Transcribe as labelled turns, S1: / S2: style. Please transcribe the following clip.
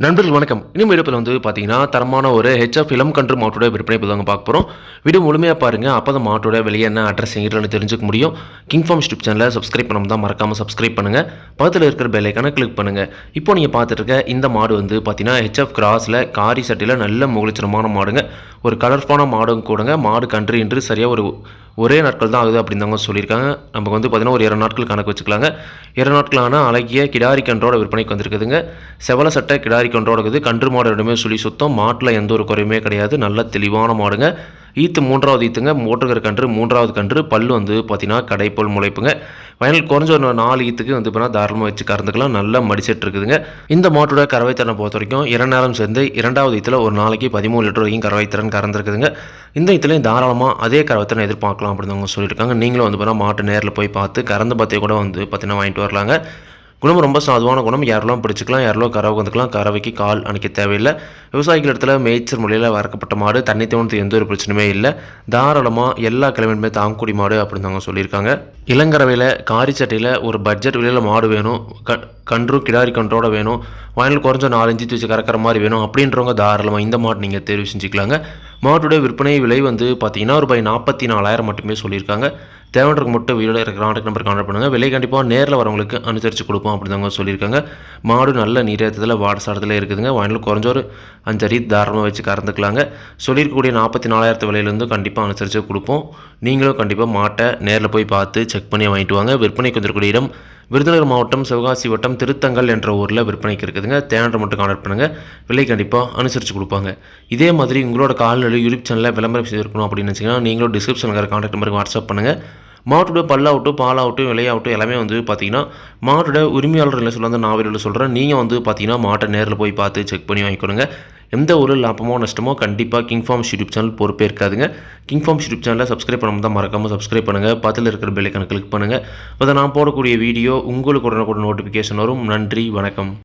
S1: நண்பர்கள் வணக்கம். இன்னும் இருப்பில் வந்து பார்த்தீங்கன்னா தரமான ஒரு ஹெச்எஃப் இளம் கன்று மாட்டோட விற்பனை தாங்க பார்க்க போகிறோம் வீடியோ முழுமையாக பாருங்கள் அப்போ தான் மாட்டோட வெளியே என்ன அட்ரஸ் எங்கிட்டு தெரிஞ்சுக்க முடியும். கிங் ஃபார்ம் யூடியூப் சேனலை சப்ஸ்கிரைப் பண்ணாம தான் மறக்காமல் சப்ஸ்கிரைப் பண்ணுங்கள் பக்கத்தில் இருக்கிற பெல்லைக்கான கிளிக் பண்ணுங்கள் இப்போ நீங்கள் பார்த்துருக்க இந்த மாடு வந்து பார்த்தீங்கன்னா ஹெச்எஃப் கிராஸில் காரி சட்டியில் நல்ல முகலிச்சனமான மாடுங்க. ஒரு கலர்ஃபான மாடும் கூடங்க. மாடு கன்று இன்று சரியாக ஒரு ஒரே நாட்கள் தான் ஆகுது அப்படின்னு தாங்க சொல்லியிருக்காங்க. நமக்கு வந்து பார்த்தீங்கன்னா ஒரு இரண்டு நாட்கள் கணக்கு வச்சுக்கலாங்க. இரண்டு நாட்களான அழகிய கிடாரி கன்றோட விற்பனைக்கு வந்திருக்குதுங்க. செவல சட்டை கிடாரி கன்றோட இருக்குது. கன்று மாடு ரெண்டுமே சொல்லி சுத்தம். மாட்டில் எந்த ஒரு குறையுமே கிடையாது. நல்ல தெளிவான மாடுங்க. ஈத்து மூன்றாவது ஈத்துங்க மோட்டுகிற கன்று மூன்றாவது கன்று பல்லு வந்து பார்த்தீங்கன்னா கடைப்போல் முளைப்புங்க. ஃபைனல் குறைஞ்ச ஒரு நாலு ஈத்துக்கு வந்து பார்த்தீங்கன்னா தாராளமாக வச்சு கறந்துக்கலாம். நல்லா மடிச்சிட்டு இருக்குதுங்க. இந்த மாட்டோட கறவைத்திறனை பொறுத்த வரைக்கும் இரண்டு நேரம் சேர்ந்து இரண்டாவது ஈத்தில் ஒரு நாளைக்கு பதிமூணு லிட்டர் வரைக்கும் கறவைத்திறன் கறந்துருக்குதுங்க. இந்த ஈத்துலையும் தாராளமாக அதே கறவைத்திறனை எதிர்பார்க்கலாம் அப்படின்னு அவங்க சொல்லியிருக்காங்க. நீங்களும் வந்து பார்த்தீங்கன்னா மாட்டு நேரில் போய் பார்த்து கறந்து பற்றி கூட வந்து பார்த்தீங்கன்னா வாங்கிட்டு வரலாங்க. குணம் ரொம்ப சாதுவான குணம். யாரெல்லாம் பிடிச்சிக்கலாம் யாரெல்லாம் கறவை வந்துக்கலாம் கறவைக்கு கால் அணைக்க தேவையில்லை. விவசாயிகள் இடத்துல மேய்ச்சல் முறையில் வறக்கப்பட்ட மாடு தண்ணி தோணுது எந்த ஒரு பிரச்சனையுமே இல்லை. தாராளமாக எல்லா கிழமையுமே தாங்கக்கூடிய மாடு அப்படின்னு தாங்க சொல்லியிருக்காங்க. இளங்கறவையில் காரி சட்டையில் ஒரு பட்ஜெட் விலையில் மாடு வேணும். க கன்று கிடாரி கன்றோட வேணும். வாயில் குறைஞ்ச நாலஞ்சு வச்சு கறக்கிற மாதிரி வேணும். அப்படின்றவங்க தாராளமாக இந்த மாடு நீங்கள் தேர்வு செஞ்சுக்கலாங்க. மாட்டோட விற்பனை விலை வந்து பார்த்தீங்கன்னா ரூபாய் நாற்பத்தி நாலாயிரம் மட்டுமே சொல்லியிருக்காங்க. தேவைன்றக்கு மட்டும் வீடியோ இருக்கிற கான்டாக்ட் நம்பர் கான்டாக்ட் பண்ணுங்கள் விலை கண்டிப்பாக நேரில் வரவங்களுக்கு அனுசரித்து கொடுப்போம் அப்படிதாங்க சொல்லியிருக்காங்க. மாடு நல்ல நீரத்தில் வாடசாடத்தில் இருக்குதுங்க. வாயினில் குறைஞ்ச ஒரு அஞ்சடி தாராளமாக வச்சு கறந்துக்கலாங்க. சொல்லியிருக்கக்கூடிய நாற்பத்தி நாலாயிரத்து விலையிலேருந்து கண்டிப்பாக அனுசரித்து கொடுப்போம். நீங்களும் கண்டிப்பாக மாட்டை நேரில் போய் பார்த்து செக் பண்ணி வாங்கிட்டு வாங்க. விற்பனைக்கு வந்திருக்கக்கூடிய இடம் விருதுநகர் மாவட்டம் சிவகாசி வட்டம் திருத்தங்கல் என்ற ஊரில் விற்பனைக்கு இருக்குதுங்க. தேனரை மட்டும் கான்டாக்ட் பண்ணுங்கள் விலை கண்டிப்பாக அனுசரித்து கொடுப்பாங்க. இதே மாதிரி உங்களோட கால்நிலை யூடியூப் சேனலில் விளம்பரம் செய்திருக்கணும் அப்படின்னு நினச்சிங்கன்னா நீங்களும் டிஸ்கிரிப்ஷனில் இருக்கிற கான்டாக்ட் நம்பருக்கு வாட்ஸ்அப் பண்ணுங்கள் மாட்டோட பல்லாகட்டும் பாலாகட்டும் விலையாகட்டும் எல்லாமே வந்து பார்த்தீங்கன்னா மாட்டோட உரிமையாளர் இல்லை சொல்ல அந்த நாவலில் சொல்கிறேன் நீங்கள் வந்து பார்த்தீங்கன்னா மாட்டை நேரில் போய் பார்த்து செக் பண்ணி வாங்கிக்கணுங்க எந்த ஒரு லாபமோ நஷ்டமோ கண்டிப்பாக கிங் ஃபார்ம் யூடியூப் சேனல் பொறுப்பே இருக்காதுங்க. கிங் ஃபார்ம் யூடியூப் சேனலில் சப்ஸ்கிரைப் பண்ணாமல் தான் மறக்காமல் சப்ஸ்கிரைப் பண்ணுங்கள் பக்கத்தில் இருக்கிற பெல்லைக்கான கிளிக் பண்ணுங்கள் அதை நான் போடக்கூடிய வீடியோ உங்களுக்கு உடனுக்குடன் நோட்டிஃபிகேஷன் வரும். நன்றி வணக்கம்.